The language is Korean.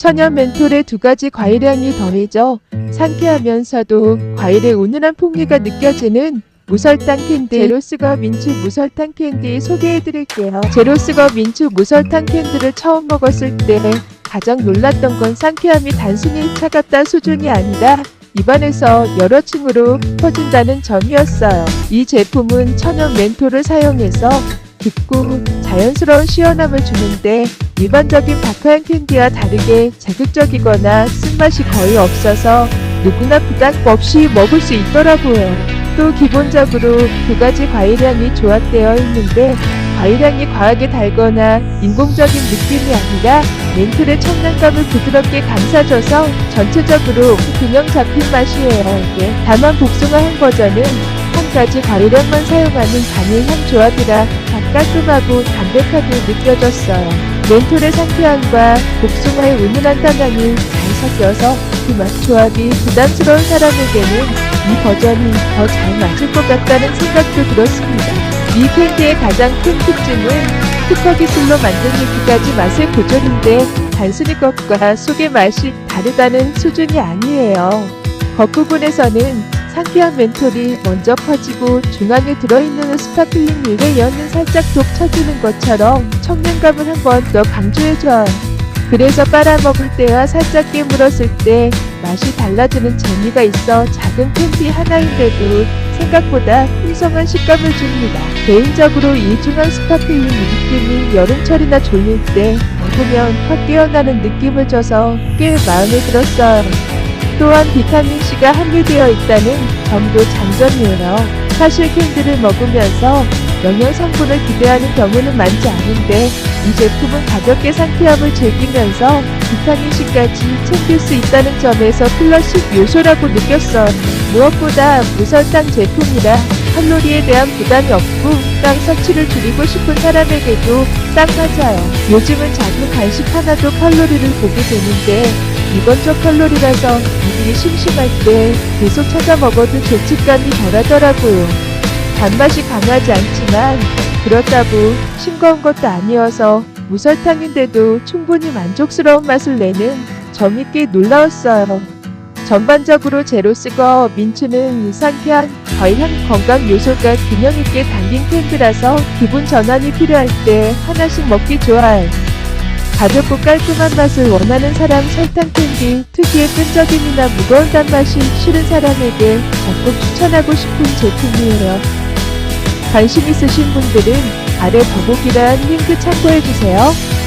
천연 멘톨의 두 가지 과일향이 더해져 상쾌하면서도 과일의 은은한 풍미가 느껴지는 무설탕 캔디 제로스거 민초 무설탕 캔디 소개해드릴게요. 제로스거 민초 무설탕 캔디를 처음 먹었을 때 가장 놀랐던 건 상쾌함이 단순히 차갑다 수준이 아니라 입안에서 여러 층으로 퍼진다는 점이었어요. 이 제품은 천연 멘톨을 사용해서 깊고 자연스러운 시원함을 주는데 일반적인 박하향 캔디와 다르게 자극적이거나 쓴맛이 거의 없어서 누구나 부담 없이 먹을 수 있더라고요. 또 기본적으로 두 가지 과일향이 조합되어 있는데 과일향이 과하게 달거나 인공적인 느낌이 아니라 멘톨의 청량감을 부드럽게 감싸줘서 전체적으로 균형 잡힌 맛이에요. 이게 다만 복숭아 향 버전은 한 가지 과일향만 사용하는 단일 향 조합이라 더 깔끔하고 담백하게 느껴졌어요. 멘톨의 상쾌함과 복숭아의 은은한 단향이 잘 섞여서 그 맛 조합이 부담스러운 사람에게는 이 버전이 더 잘 맞을 것 같다는 생각도 들었습니다. 이 캔디의 가장 큰 특징은 특허 기술로 만든 이두 가지 맛의 고전인데 단순히 겉과 속의 맛이 다르다는 수준이 아니에요. 겉부분에서는 상쾌한 멘톨이 먼저 퍼지고 중앙에 들어있는 스파클링 류의 연은 살짝 독 쳐주는 것처럼 청량감을 한 번 더 강조해줘요. 그래서 빨아먹을 때와 살짝 깨물었을 때 맛이 달라지는 재미가 있어 작은 캔디 하나인데도 생각보다 풍성한 식감을 줍니다. 개인적으로 이 중한 스파클링 느낌이 여름철이나 졸릴 때 먹으면 확 깨어나는 느낌을 줘서 꽤 마음에 들었어요. 또한 비타민C가 함유되어 있다는 점도 장점이에요. 사실 캔디를 먹으면서 영양 성분을 기대하는 경우는 많지 않은데 이 제품은 가볍게 상쾌함을 즐기면서 비타민C까지 챙길 수 있다는 점에서 플러스 요소라고 느꼈어. 무엇보다 무설탕 제품이라 칼로리에 대한 부담이 없고 빵 섭취를 줄이고 싶은 사람에게도 딱 맞아요. 요즘은 작은 간식 하나도 칼로리를 보게 되는데 저 칼로리라서 이들이 심심할 때 계속 찾아 먹어도 죄책감이 덜하더라고요. 단맛이 강하지 않지만 그렇다고 싱거운 것도 아니어서 무설탕인데도 충분히 만족스러운 맛을 내는 점이 꽤 놀라웠어요. 전반적으로 제로스거 민츠는 상쾌한 과일향 건강 요소가 균형 있게 담긴 캔디라서 기분 전환이 필요할 때 하나씩 먹기 좋아요. 가볍고 깔끔한 맛을 원하는 사람 설탕 캔디 특유의 끈적임이나 무거운 단맛이 싫은 사람에게 적극 추천하고 싶은 제품이에요. 관심 있으신 분들은 아래 더보기란 링크 참고해주세요.